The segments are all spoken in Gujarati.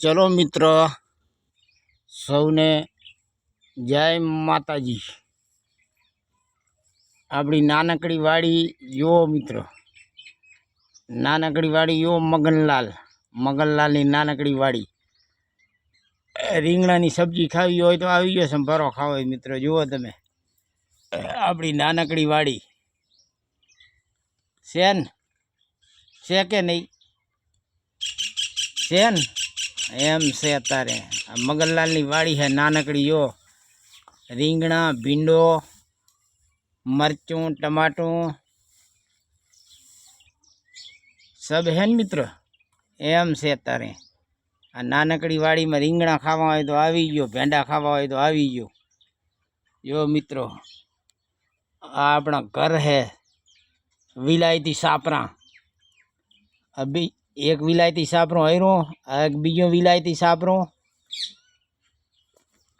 ચલો મિત્ર, સૌને જય માતાજી. આપણી નાનકડી વાડી યો મિત્ર. નાનકડી વાડી યો મગનલાલ. મગનલાલની નાનકડી વાડી. રીંગણાની સબ્જી ખાવી હોય તો આવી ગયો સંભારો ખાવો મિત્રો, જુઓ તમે. આપણી નાનકડી વાડી. શેન છે કે નહીં? શેન એમ છે અત્યારે આ મગનલાલની વાડી છે નાનકડી યો રીંગણા, ભીંડો, મરચું, ટમાટું. સબ હે ને મિત્ર? એમ છે અત્યારે આ નાનકડી વાડીમાં રીંગણા ખાવા હોય તો આવી ગયો, ભેંડા ખાવા હોય તો આવી ગયો. જો મિત્રો, આ આપણા ઘર હે વિલાયતી સાપરા. બી એક વિલાયતી સાપરો હર્યો એક બીજો વિલાયતી સાપરો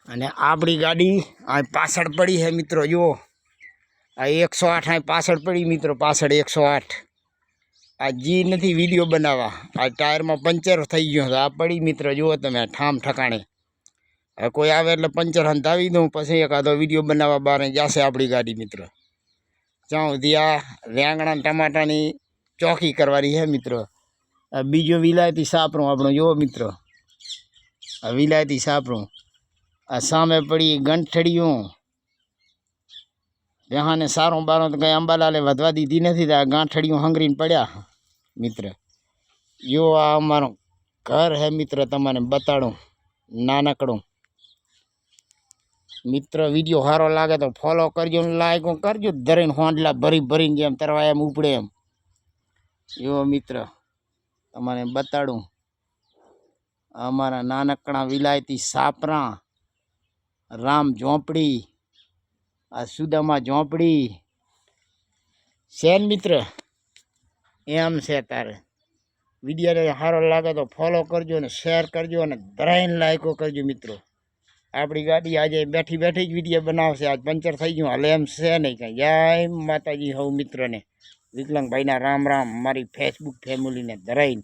અને આપણી ગાડી આ પાછળ પડી છે મિત્રો જુઓ આ એકસો આઠ આ પાછળ પડી મિત્રો, પાછળ એકસો આઠ. આ જી નથી વીડિયો બનાવવા. આ ટાયરમાં પંચર થઈ ગયો આ પડી મિત્રો, જુઓ તમે ઠામ ઠકાણે. હવે કોઈ આવે એટલે પંચર હંતાવી દઉં, પછી એકાદો વીડિયો બનાવવા બહાર જશે આપણી ગાડી મિત્રો. જ્યાં સુધી આ રેંગણા ટમાટાની ચોકી કરવાની છે મિત્રો. બીજો વિલાયતી સાપરું આપણો, જુઓ મિત્રો. આ વિલાયતી સાપરું. આ સામે પડી ગંઠડિયું. બેહાને સારું બારો તો કંઈ અંબાલાલે વધવા દીધી નથી આ ગાંઠડિયું હંગરીને પડ્યા, મિત્ર. જો આ અમારું ઘર હે, મિત્ર, તમને બતાડું, નાનકડું. મિત્ર, વીડિયો સારો લાગે તો ફોલો કરજો લાઈક કરજો, ધરીને હોંડલા ભરી ભરીને જેમ તરવા એમ ઉપડે એમ. જો, મિત્ર. તમને બતાડું. અમારા નાનકડા વિલાયતી સાપરા, રામ ઝોંપડી આ સુદામા ઝોંપડી. શેન મિત્ર? એમ છે તારે. વિડીયોને સારો લાગે તો ફોલો કરજો ને શેર કરજો અને ધરાઈને લાયકો કરજો મિત્રો. આપણી ગાડી આજે બેઠી બેઠી જ વીડિયો બનાવશે. આજ પંચર થઈ ગયું. હાલે એમ છે નહીં કાંઈ. જય માતાજી, હવ મિત્રને. વિકલાંગભાઈના રામ રામ મારી ફેસબુક ફેમિલીને ધરાઈને.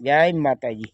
જય માતાજી.